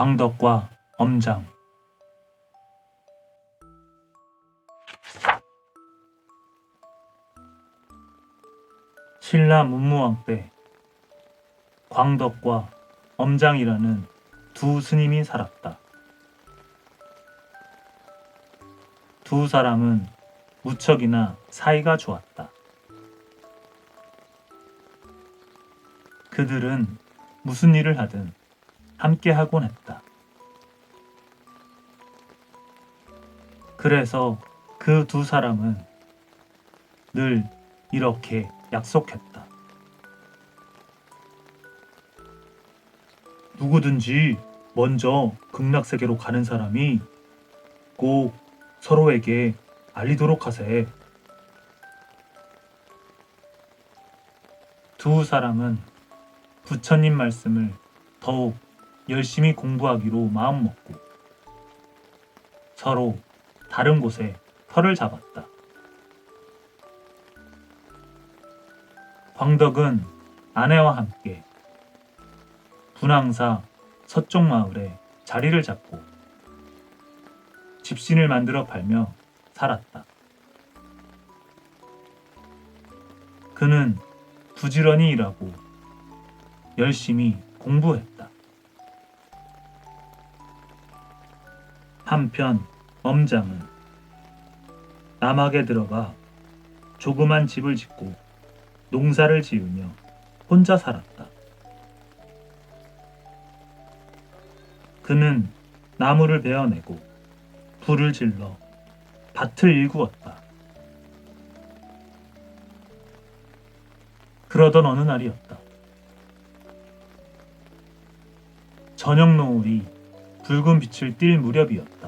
광덕과 엄장 신라 문무왕 때 광덕과 엄장이라는 두 스님이 살았다. 두 사람은 무척이나 사이가 좋았다. 그들은 무슨 일을 하든 함께 하곤 했다. 그래서 그 두 사람은 늘 이렇게 약속했다. 누구든지 먼저 극락세계로 가는 사람이 꼭 서로에게 알리도록 하세. 두 사람은 부처님 말씀을 더욱 열심히 공부하기로 마음먹고 서로 다른 곳에 터를 잡았다. 광덕은 아내와 함께 분황사 서쪽 마을에 자리를 잡고 집신을 만들어 팔며 살았다. 그는 부지런히 일하고 열심히 공부했다. 한편 엄장은 남학에 들어가 조그만 집을 짓고 농사를 지으며 혼자 살았다. 그는 나무를 베어내고 불을 질러 밭을 일구었다. 그러던 어느 날이었다. 저녁 노을이 붉은 빛을 띨 무렵이었다.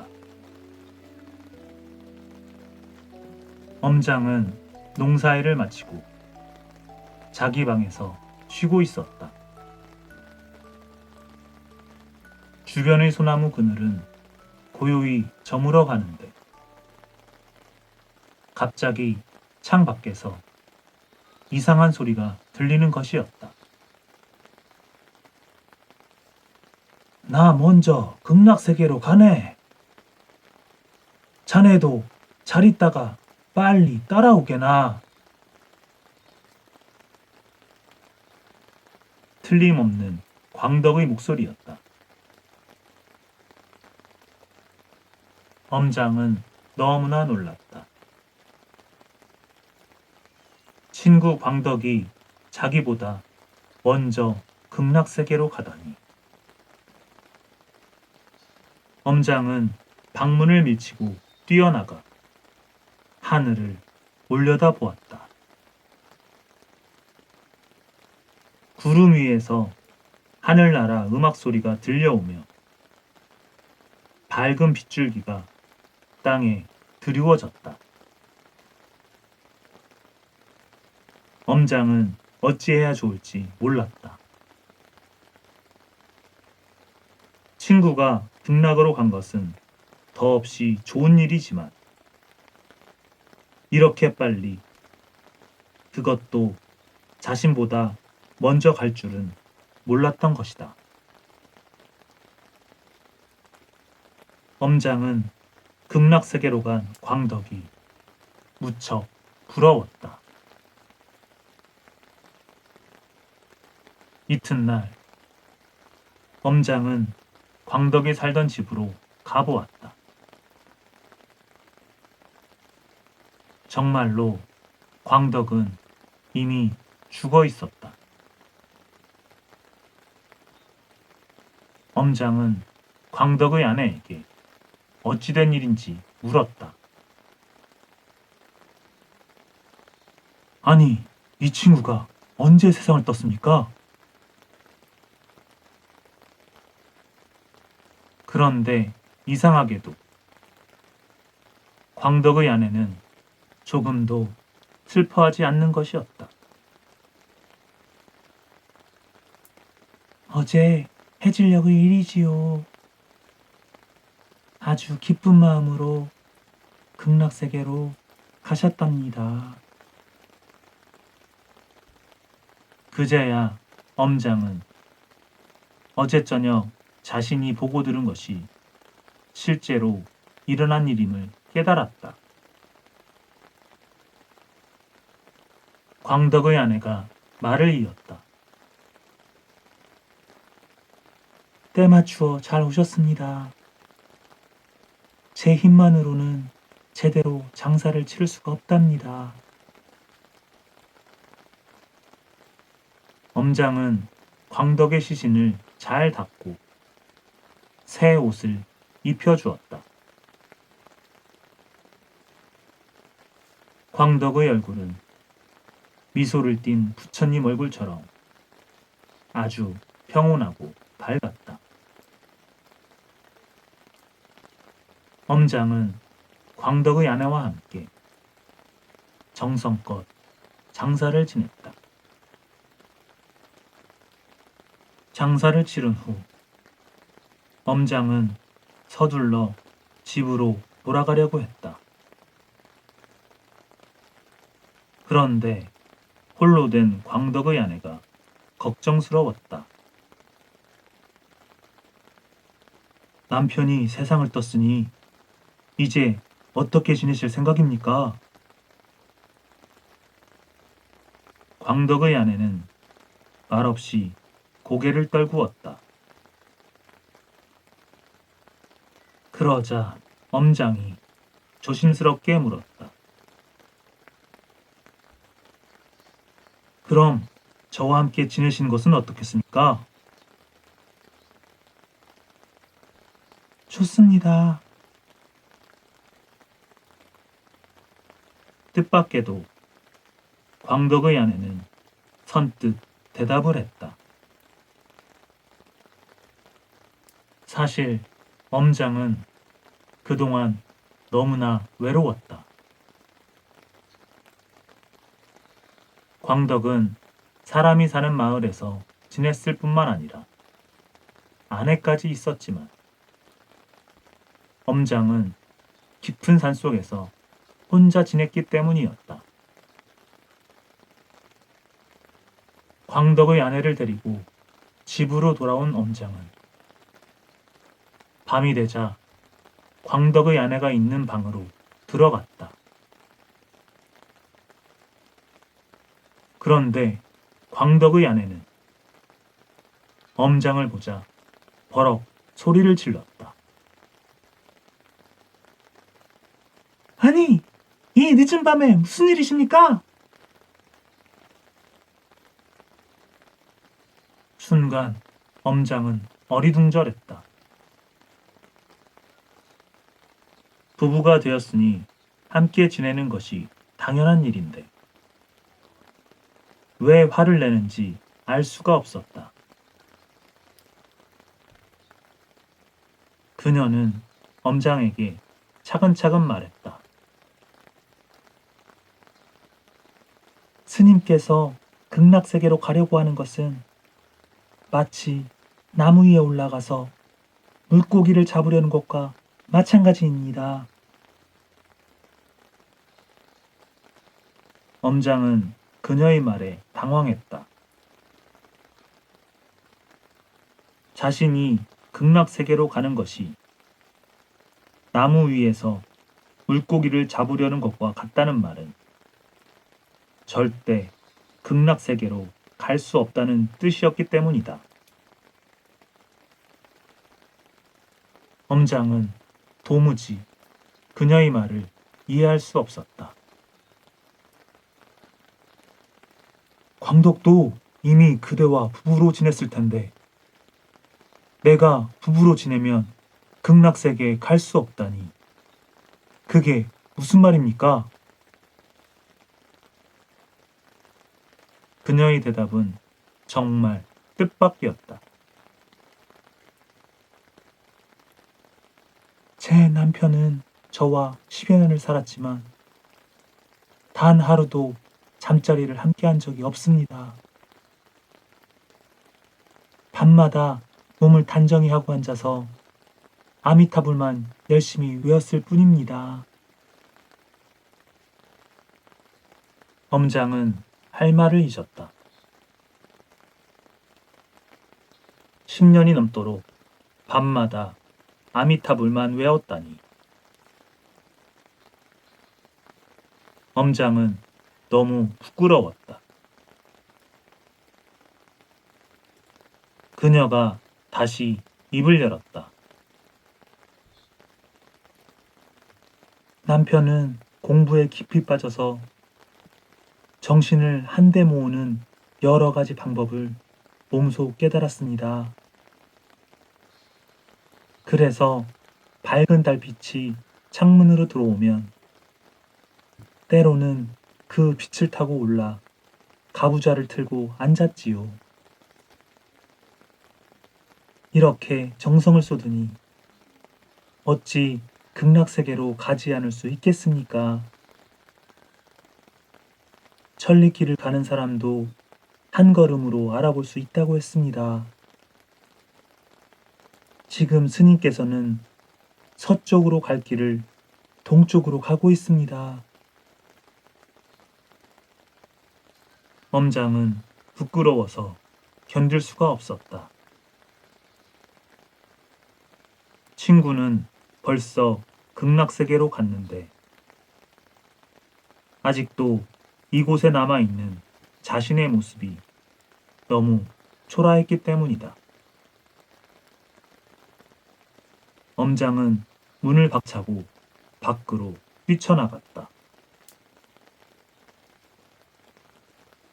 엄장은 농사일을 마치고 자기 방에서 쉬고 있었다. 주변의 소나무 그늘은 고요히 저물어 가는데 갑자기 창 밖에서 이상한 소리가 들리는 것이었다. 나 먼저 극락세계로 가네. 자네도 잘 있다가 빨리 따라오게나. 틀림없는 광덕의 목소리였다. 엄장은 너무나 놀랐다. 친구 광덕이 자기보다 먼저 극락세계로 가다니. 엄장은 방문을 밀치고 뛰어나가 하늘을 올려다 보았다. 구름 위에서 하늘나라 음악 소리가 들려오며 밝은 빗줄기가 땅에 드리워졌다. 엄장은 어찌해야 좋을지 몰랐다. 친구가 극락으로 간 것은 더없이 좋은 일이지만 이렇게 빨리 그것도 자신보다 먼저 갈 줄은 몰랐던 것이다. 엄장은 극락세계로 간 광덕이 무척 부러웠다. 이튿날 엄장은 광덕이 살던 집으로 가보았다. 정말로 광덕은 이미 죽어 있었다. 엄장은 광덕의 아내에게 어찌된 일인지 물었다. 아니, 이 친구가 언제 세상을 떴습니까? 그런데 이상하게도 광덕의 아내는 조금도 슬퍼하지 않는 것이었다. 어제 해질녘의 일이지요. 아주 기쁜 마음으로 극락세계로 가셨답니다. 그제야 엄장은 어제 저녁 자신이 보고 들은 것이 실제로 일어난 일임을 깨달았다. 광덕의 아내가 말을 이었다. 때 맞추어 잘 오셨습니다. 제 힘만으로는 제대로 장사를 치를 수가 없답니다. 엄장은 광덕의 시신을 잘 닦고 새 옷을 입혀주었다. 광덕의 얼굴은 미소를 띤 부처님 얼굴처럼 아주 평온하고 밝았다. 엄장은 광덕의 아내와 함께 정성껏 장사를 지냈다. 장사를 치른 후 엄장은 서둘러 집으로 돌아가려고 했다. 그런데 홀로 된 광덕의 아내가 걱정스러웠다. 남편이 세상을 떴으니 이제 어떻게 지내실 생각입니까? 광덕의 아내는 말없이 고개를 떨구었다. 그러자 엄장이 조심스럽게 물었다. 그럼 저와 함께 지내시는 것은 어떻겠습니까? 좋습니다. 뜻밖에도 광덕의 아내는 선뜻 대답을 했다. 사실 엄장은 그동안 너무나 외로웠다. 광덕은 사람이 사는 마을에서 지냈을 뿐만 아니라 아내까지 있었지만 엄장은 깊은 산 속에서 혼자 지냈기 때문이었다. 광덕의 아내를 데리고 집으로 돌아온 엄장은 밤이 되자 광덕의 아내가 있는 방으로 들어갔다. 그런데 광덕의 아내는 엄장을 보자 버럭 소리를 질렀다. 아니, 이 늦은 밤에 무슨 일이십니까? 순간 엄장은 어리둥절했다. 부부가 되었으니 함께 지내는 것이 당연한 일인데 왜 화를 내는지 알 수가 없었다. 그녀는 엄장에게 차근차근 말했다. 스님께서 극락세계로 가려고 하는 것은 마치 나무 위에 올라가서 물고기를 잡으려는 것과 마찬가지입니다. 엄장은 그녀의 말에 당황했다. 자신이 극락 세계로 가는 것이 나무 위에서 물고기를 잡으려는 것과 같다는 말은 절대 극락 세계로 갈 수 없다는 뜻이었기 때문이다. 엄장은 도무지 그녀의 말을 이해할 수 없었다. 광덕도 이미 그대와 부부로 지냈을 텐데 내가 부부로 지내면 극락세계에 갈 수 없다니 그게 무슨 말입니까? 그녀의 대답은 정말 뜻밖이었다. 제 남편은 저와 10여 년을 살았지만 단 하루도 잠자리를 함께 한 적이 없습니다. 밤마다 몸을 단정히 하고 앉아서 아미타불만 열심히 외웠을 뿐입니다. 엄장은 할 말을 잊었다. 10년이 넘도록 밤마다 아미타불만 외웠다니. 엄장은 너무 부끄러웠다. 그녀가 다시 입을 열었다. 남편은 공부에 깊이 빠져서 정신을 한데 모으는 여러 가지 방법을 몸소 깨달았습니다. 그래서 밝은 달빛이 창문으로 들어오면 때로는 그 빛을 타고 올라 가부좌를 틀고 앉았지요. 이렇게 정성을 쏟으니 어찌 극락세계로 가지 않을 수 있겠습니까? 천리길을 가는 사람도 한 걸음으로 알아볼 수 있다고 했습니다. 지금 스님께서는 서쪽으로 갈 길을 동쪽으로 가고 있습니다. 엄장은 부끄러워서 견딜 수가 없었다. 친구는 벌써 극락세계로 갔는데 아직도 이곳에 남아있는 자신의 모습이 너무 초라했기 때문이다. 엄장은 문을 박차고 밖으로 뛰쳐나갔다.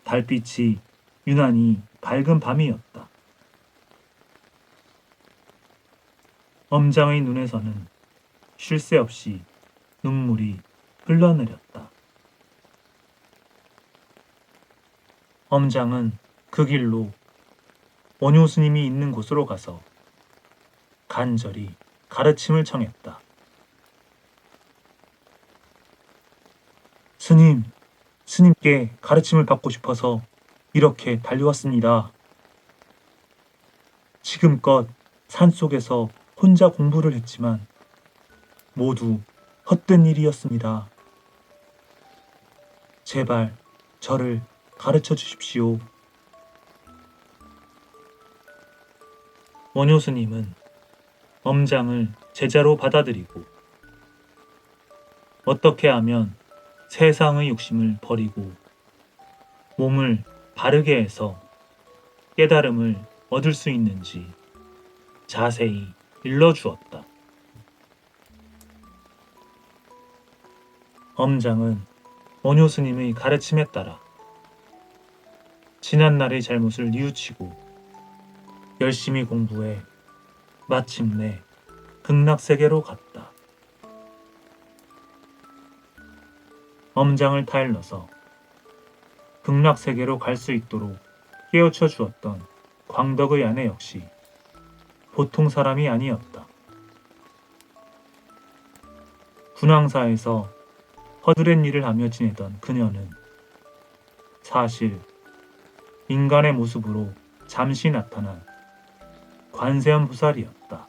달빛이 유난히 밝은 밤이었다. 엄장의 눈에서는 쉴 새 없이 눈물이 흘러내렸다. 엄장은 그 길로 원효 스님이 있는 곳으로 가서 간절히 가르침을 청했다. 스님, 스님께 가르침을 받고 싶어서 이렇게 달려왔습니다. 지금껏 산 속에서 혼자 공부를 했지만 모두 헛된 일이었습니다. 제발 저를 가르쳐 주십시오. 원효 스님은 엄장을 제자로 받아들이고 어떻게 하면 세상의 욕심을 버리고 몸을 바르게 해서 깨달음을 얻을 수 있는지 자세히 일러주었다. 엄장은 원효 스님의 가르침에 따라 지난날의 잘못을 뉘우치고 열심히 공부해 마침내 극락세계로 갔다. 엄장을 타일러서 극락세계로 갈 수 있도록 깨우쳐 주었던 광덕의 아내 역시 보통 사람이 아니었다. 군왕사에서 허드렛 일을 하며 지내던 그녀는 사실 인간의 모습으로 잠시 나타난 관세음 보살이었다.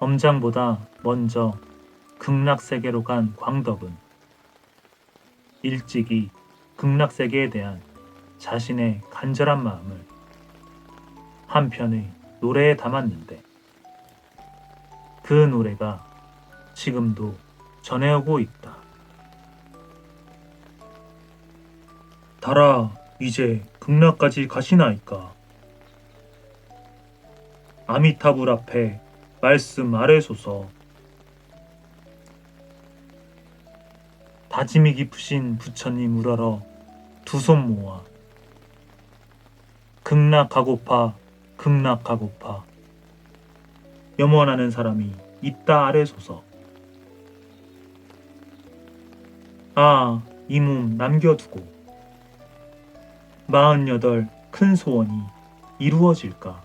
엄장보다 먼저 극락세계로 간 광덕은 일찍이 극락세계에 대한 자신의 간절한 마음을 한편의 노래에 담았는데 그 노래가 지금도 전해오고 있다. 달아 이제 극락까지 가시나이까? 아미타불 앞에 말씀 아래소서. 다짐이 깊으신 부처님 우러러 두 손 모아 극락하고파 극락하고파 염원하는 사람이 있다 아래 소서. 아, 이 몸 남겨두고 마흔여덟 큰 소원이 이루어질까?